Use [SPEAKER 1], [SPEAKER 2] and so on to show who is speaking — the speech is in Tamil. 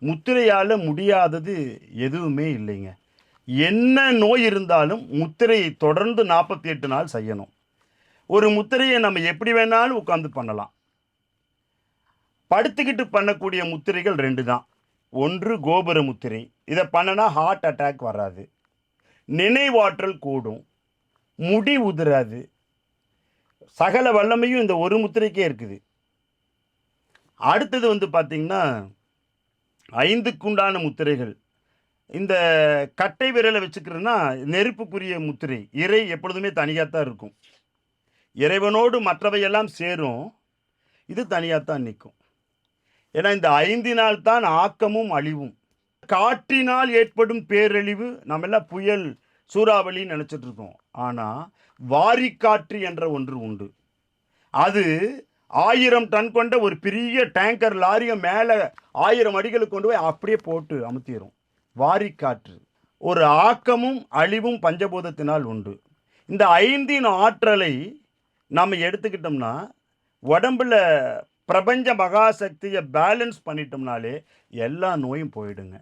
[SPEAKER 1] முத்திரையால் முடியாதது எதுவுமே இல்லைங்க. என்ன நோய் இருந்தாலும் முத்திரையை தொடர்ந்து நாற்பத்தி எட்டு நாள் செய்யணும். ஒரு முத்திரையை நம்ம எப்படி வேணாலும் உட்காந்து பண்ணலாம். படுத்துக்கிட்டு பண்ணக்கூடிய முத்திரைகள் ரெண்டு தான். ஒன்று கோபுர முத்திரை. இதை பண்ணனா ஹார்ட் அட்டாக் வராது. நினைவாற்றல் கூடும். முடி உதிராது. சகல வல்லமையும் இந்த ஒரு முத்திரைக்கே இருக்குது. அடுத்தது வந்து பார்த்திங்கன்னா ஐந்துக்குண்டான முத்திரைகள். இந்த கட்டை விரலை வச்சுக்கிறதுனா நெருப்புக்குரிய முத்திரை. இறை எப்பொழுதுமே தனியாக தான் இருக்கும். இறைவனோடு மற்றவையெல்லாம் சேரும். இது தனியாக தான் நிற்கும். ஏன்னா இந்த ஐந்து தான் ஆக்கமும் அழிவும். காற்றினால் ஏற்படும் பேரழிவு நம்ம எல்லாம் புயல் சூறாவளின்னு நினச்சிட்ருக்கோம் ஆனால் வாரிக்காற்று என்ற ஒன்று உண்டு. அது ஆயிரம் டன் கொண்ட ஒரு பெரிய டேங்கர் லாரியை மேலே ஆயிரம் அடிகளுக்கு கொண்டு போய் அப்படியே போட்டு அமுத்திடும் வாரிக்காற்று ஒரு ஆக்கமும் அழிவும் பஞ்சபூதத்தினால் உண்டு. இந்த ஐந்தின் ஆற்றலை நம்ம எடுத்துக்கிட்டோம்னா உடம்புல பிரபஞ்ச மகாசக்தியை பேலன்ஸ் பண்ணிட்டோம்னாலே எல்லா நோயும் போயிடுங்க.